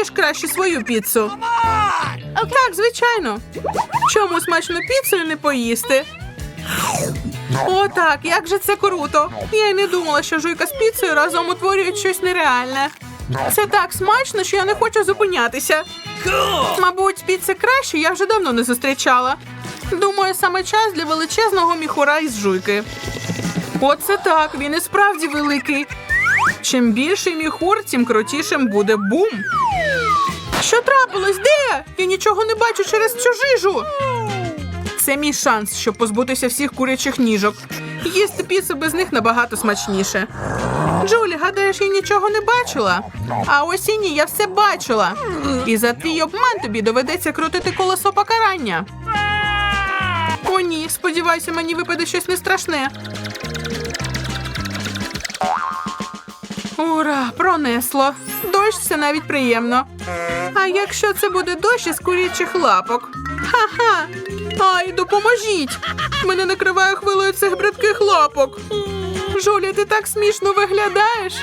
Їж краще свою піцу. Так, звичайно. Чому смачну піцу не поїсти? О, так, як же це круто. Я й не думала, що жуйка з піцею разом утворюють щось нереальне. Це так смачно, що я не хочу зупинятися. Мабуть, піци краще я вже давно не зустрічала. Думаю, саме час для величезного міхура із жуйки. Оце так, він і справді великий. Чим більший міхур, тим крутішим буде бум. Що трапилось? Де? Я нічого не бачу через цю жижу. Це мій шанс, щоб позбутися всіх курячих ніжок. Їсти піцу без них набагато смачніше. Джулі, гадаєш, я нічого не бачила? А ось і ні, я все бачила. І за твій обман тобі доведеться крутити колесо покарання. О, ні, сподіваюся, мені випаде щось не страшне. Ура, пронесло. Дощ це навіть приємно. А якщо це буде дощ із курячих лапок? Ха-ха. Ай, допоможіть! Мене накриває хвилою цих бридких лапок. Жуля, ти так смішно виглядаєш.